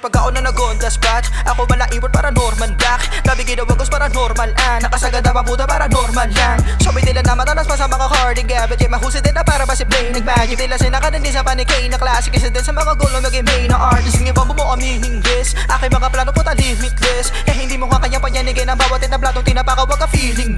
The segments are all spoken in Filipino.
Yung pagkaon na nag-ondas batch Ako ba naiwan para Norman Black. Gabi ginawagos para normal an Nakasagad na mabuta para normal yan. Sabi nila na matalas pa sa mga carding Gabit yung mahusay din na para ba si Blaine Nag-magic. Nila sinakanan din sa panikay Na classic. Isa din sa mga gulo maging main na artist. Ba mo aminin this Aking mga plano puta limitless Eh hindi mo nga kanya panyanigay ng bawat tinablatong tinapaka Wag ka feeling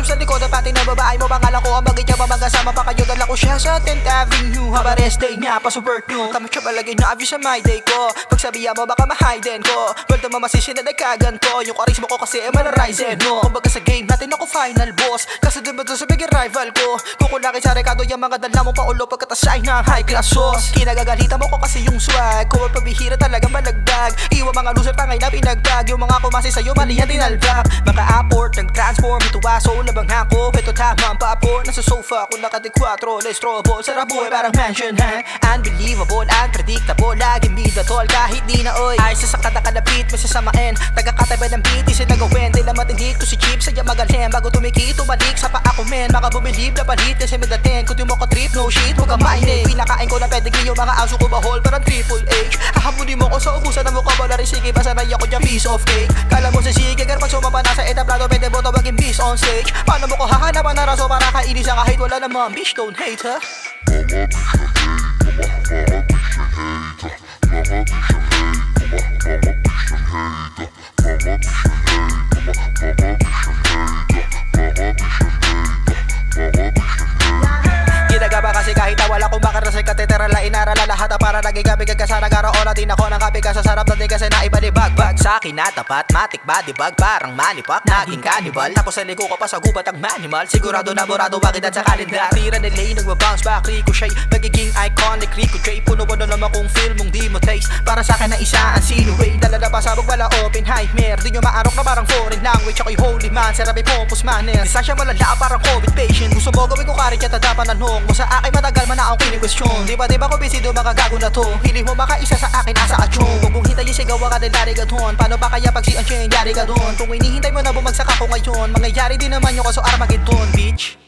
pasok sa likod at pati na babae mo Pangalan ko ang bagay niya mamangkasama pa kayo Dala ko siya sa 10th Avenue. Haba rest day niya pa super new Tama siya palagay na obvious sa my day ko. Pag sabihan mo baka ma-hide ko. Well tama masisinan ay kagan ko. Yung charisma ko kasi ay manarizen no Kumbaga sa game natin ako final boss. Kasi dun ba sa biging rival ko? Kukulaki sa rekado yung mga dala mo paulo Pagkatasay ng high class sauce Kinagagalitan mo ko kasi yung swag. Ay pabihira talagang malagdag. Iwan mga loser tangay na pinagdag. Yung mga kumasi sa'yo mali yan tinalbak Mga apport nag-transform. Ito aso labang hako Ito tama ang paaport Nasa sofa kung nakati 4 Lestrobo Sarap buhay parang mansion ha? Unbelievable, unpredictable Laging bida tol kahit di na oy. Ay sa sakata kalapit may sasamain. Tagakatay ng beat Isi nagawin Di na matindi to si Chip Sadya magaling. Bago tumiki tumalik Sa pa ako men. Bumilib na palit Kasi may dating. Kung di mo ka trip No shit Huwag kang mainig Pinakain ko na pedigree Yung mga aso ko bahol Parang triple H. Hahamuli mo ko sa ubusan ng mukha Wala rin sige Pasanay ako dyan Piece of cake. Kala mo sa sige Kaya pag sumapa na sa etablado Pwede mo tawagin beast on stage. Paano mo ko hahanapan na raso Para kainis ang kahit wala naman Bitch don't hate ha Ginagaba makara sa katetera la inarala lahat para naging gabi kagkasana Garaon natin ako ng kape. Ka sa sarap natin kasi na iba di bagbag Sa akin natapat, matik body bag parang manipap. Naging cannibal, tapos sa ko pa sa gubat ang manimal. Sigurado na burado bakit at sa kalendar Tira lane, nagbabounce back, ricochet Magiging iconic, ricochet Puno ba na naman kung film mong di Para sa akin na isa ang silhouette. Dala na pasabog wala open Nightmare Di nyo maarok na parang foreign language. Ako'y holy man, sarabi pompous manner Distansya malala parang covid patient. Gusto mo gawin ko karit at tadapan ng hong Mo sa akin matagal man na akong kini-question Di ba di ba ko busy do mga gago na to? Hiling mo makaisa sa akin asa atyong Huwag mong hintayin sigaw ka din lari ka Paano ba kaya pag si Unchain yari ka doon? Kung hinihintay mo na bumagsak ako ngayon Mangyayari din naman yung kaso Armageddon bitch